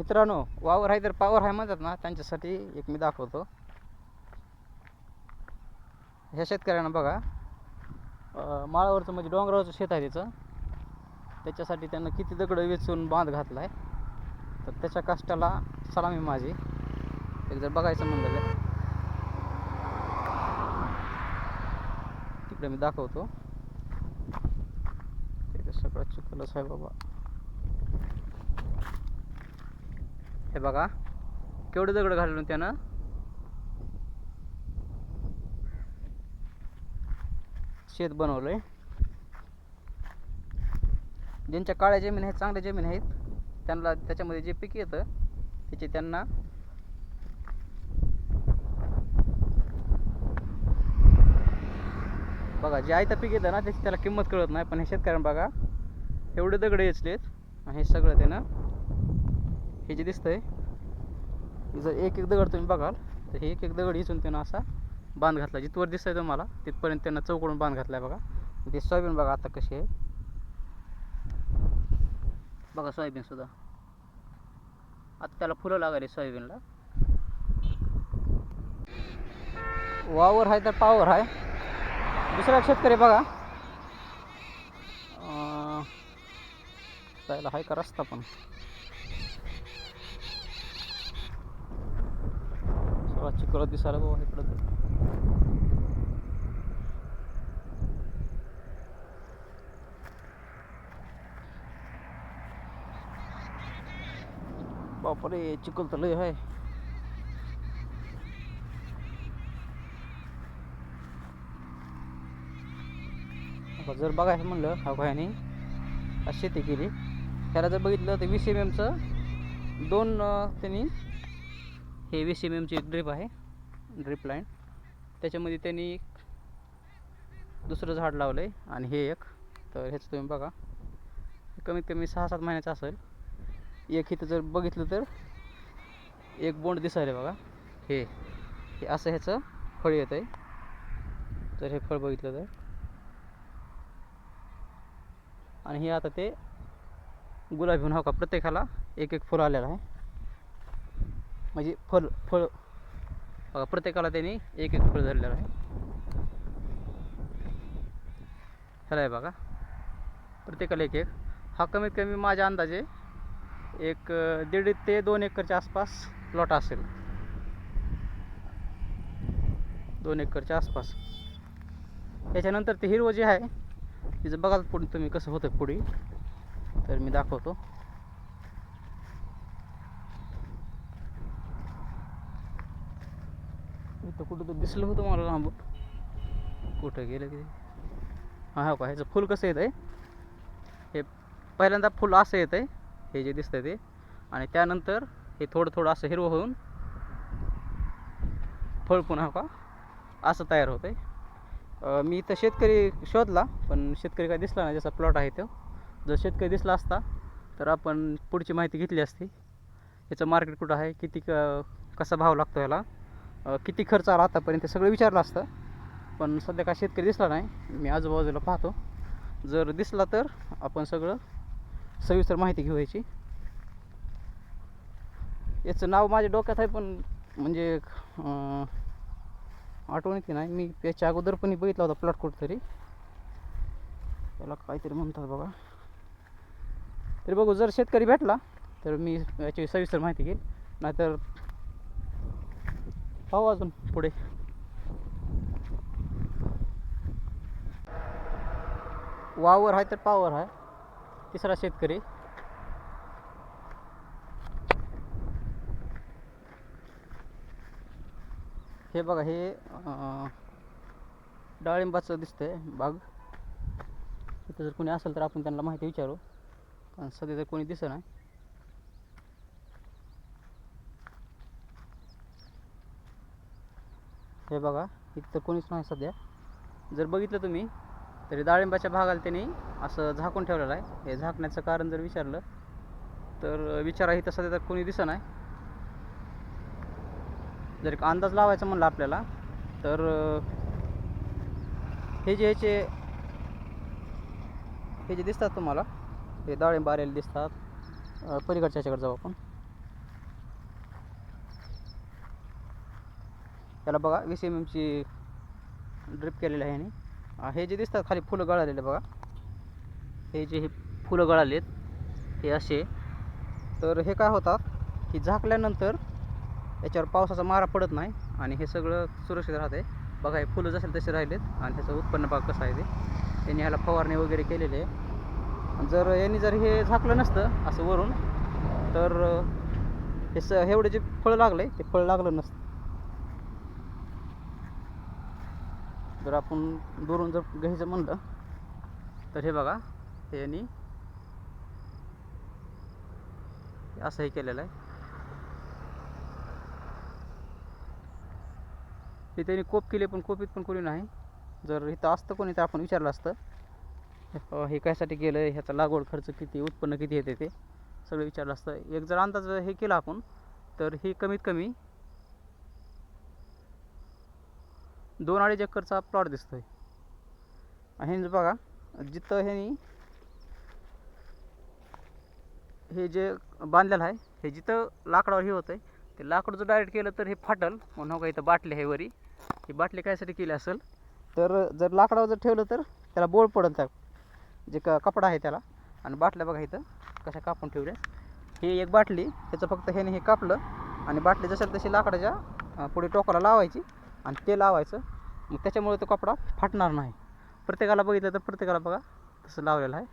मित्रांनो वावर आहे तर पावर आहे म्हणतात ना त्यांच्यासाठी एक मी दाखवतो. ह्या शेतकऱ्यांना बघा. माळावरचं म्हणजे डोंगरावरचं शेत आहे त्याचं त्याच्यासाठी त्यांना किती दगडं वेचून बांध घातला आहे तर त्याच्या कष्टाला सलामी माझी. एक जर बघायचं म्हणलं तर. तिकडे मी दाखवतो. सगळं चिखलच आहे बाबा. हे बघा. केवढं दगड घालून त्यानं? शेत बनवलंय. ज्यांच्या काळ्या जमीन आहेत चांगल्या जमीन आहेत त्यांना त्याच्यामध्ये जे पीक येतं त्याचे त्यांना बघा जे आयता पीक येतं ना त्याची त्याला किंमत कळत नाही पण हे शेतकऱ्यांना बघा एवढे दगड येचलेत आणि हे सगळं त्यानं हे जे दिसतंय जर एक एक दगड तुम्ही बघाल तर हे एक एक दगड इचून त्यानं असा बांध घातला. जिथवर दिसतंय तुम्हाला तिथपर्यंत त्यांना चौकडून बांध घातलाय बघा. ते सोयाबीन बघा आता कशी आहे. बघा सोयाबीन सुद्धा. आता त्याला फुलं लागायला सोयाबीनला. वावर आहे तर पावर आहे. दुसरा शेतकरी बघा. त्याला जायला आहे का रस्ता पण? सगळा चिकळ दिसायला बाबा इकडं तर. बापरे चिखल तर लय आहे जर बघायचं म्हणलं हा भायाने शेती केली. त्याला जर बघितलं तर वीस एम एमचं दोन त्यांनी हे वीस एम एमची ड्रीप आहे. ड्रिप लाईन त्याच्यामध्ये त्यांनी दुसरं झाड लावलं आहे आणि हे एक. तर ह्याचं तुम्ही बघा. कमीत कमी सहा सात महिन्याचं असेल. एक इथं जर बघितलं तर एक बोंड दिसायला बघा. हे हे असं ह्याचं फळ येत आहे तर हे फळ बघितलं तर. आणि हे आता ते गुलाबी होऊन हो का? प्रत्येकाला एक एक फुल आलेलं आहे. म्हणजे फळ फळ. बघा प्रत्येकाला त्यांनी एक एक फळ धरलेलं आहे. ह्याला आहे बघा. प्रत्येकाला एक एक हा कमीत कमी माझ्या अंदाजे एक दीड ते दोन एकरच्या आसपास प्लॉट असेल. दोन एकरच्या आसपास. त्याच्यानंतर ते हिरवं जे आहे तिचं बघाल पुढे तुम्ही कसं होतं पुढे तर मी दाखवतो. तर कुठं तर दिसलं होतं मला लांब. कुठं गेलं की हां हो का ह्याचं फुल कसं येत आहे हे पहिल्यांदा फुल असं येतं आहे हे जे दिसतंय ते. आणि त्यानंतर हे थोडं थोडं असं हिरवं होऊन फळ पुन्हा हो का असं तयार होतं आहे मी इथं शेतकरी शोधला पण शेतकरी काय दिसला नाही जसा प्लॉट आहे तो. जर शेतकरी दिसला असता तर आपण पुढची माहिती घेतली असती. याचं मार्केट कुठं आहे? किती क कसा भाव लागतो ह्याला? किती खर्च आला आतापर्यंत ते सगळं विचारलं असतं. पण सध्या काय शेतकरी दिसला नाही. मी आजूबाजूला पाहतो. जर दिसला तर आपण सगळं सविस्तर माहिती घेऊ याची. याचं नाव माझ्या डोक्यात आहे पण म्हणजे आठवण येते नाही. मी त्याच्या अगोदर पण बघितला होता प्लॉट कुठतरी. त्याला काहीतरी म्हणतात बघा. तरी बघू जर शेतकरी भेटला तर मी याची सविस्तर माहिती घेईल नाहीतर पाहू अजून पुढे. वावर आहे तर पावर आहे. तिसरा शेतकरी. हे बघा हे डाळिंबाचं दिसतंय बाग. इथं जर कोणी असेल तर आपण त्यांना माहिती विचारू. पण सध्या तर कोणी दिसत नाही. हे बघा इथं तर कोणीच नाही सध्या. जर बघितलं तुम्ही तरी डाळिंबाच्या भागाला त्यांनी असं झाकून ठेवलेलं आहे. हे झाकण्याचं कारण जर विचारलं तर विचारा इथं सध्या तर कोणी दिसत नाही. जर एक अंदाज लावायचा म्हणलं आपल्याला तर हे जे ह्याचे हे जे दिसतात तुम्हाला हे डाळिंब आलेले दिसतात. पलीकडच्या ह्याच्याकडे जाऊ आपण. याला बघा वीस एम एमची ड्रिप केलेलं आहे आणि हे जे दिसतात खाली फुलं गळालेले बघा. हे जे हे फुलं गळालेत हे असे. तर हे काय होतात की झाकल्यानंतर याच्यावर पावसाचा मारा पडत नाही आणि हे सगळं सुरक्षित राहते बघा हे फुलं जसे तसे राहिलेत आणि त्याचं उत्पन्न बाग कसं आहे ते. त्यांनी ह्याला फवारणी वगैरे केलेली आहे. जर यांनी जर हे झाकलं नसतं असं वरून तर हे स एवढे जे फळ लागले ते फळ लागलं नसतं. जर आपण दुरून जर घ्यायचं म्हणलं तर हे बघा हे यांनी असं हे केलेलं आहे. ते त्यांनी कोप केले पण कोपीत पण कोणी नाही. जर इथं असतं कोणी तर आपण विचारलं असतं हे कशासाठी केलं ह्याचा लागवड खर्च किती उत्पन्न किती येते ते? सगळं विचारलं असतं. एक जर अंदाज हे केला आपण तर हे कमीत कमी दोन अडीच एकरचा प्लॉट दिसतो आणि हे बघा जिथं ह्यानी हे जे बांधलेलं आहे हे जिथं लाकडावर हे होतं आहे ते लाकूड जर डायरेक्ट केलं तर हे फाटल. म्हणून हो का इथं बाटली आहे वरी. ही बाटली कायसाठी केली असेल. तर जर लाकडावर जर ठेवलं तर त्याला बोळ पडेल त्या जे क कपडा आहे त्याला. आणि बाटल्या बघा इथं कशा कापून ठेवल्या. ही एक बाटली त्याचं फक्त ह्याने हे कापलं. आणि बाटली जसं तशी लाकडाच्या पुढे टोकाला लावायची. आणि ते लावायचं. मग त्याच्यामुळे तो कपडा फाटणार नाही. प्रत्येकाला बघितलं तर प्रत्येकाला बघा तसं लावलेलं आहे.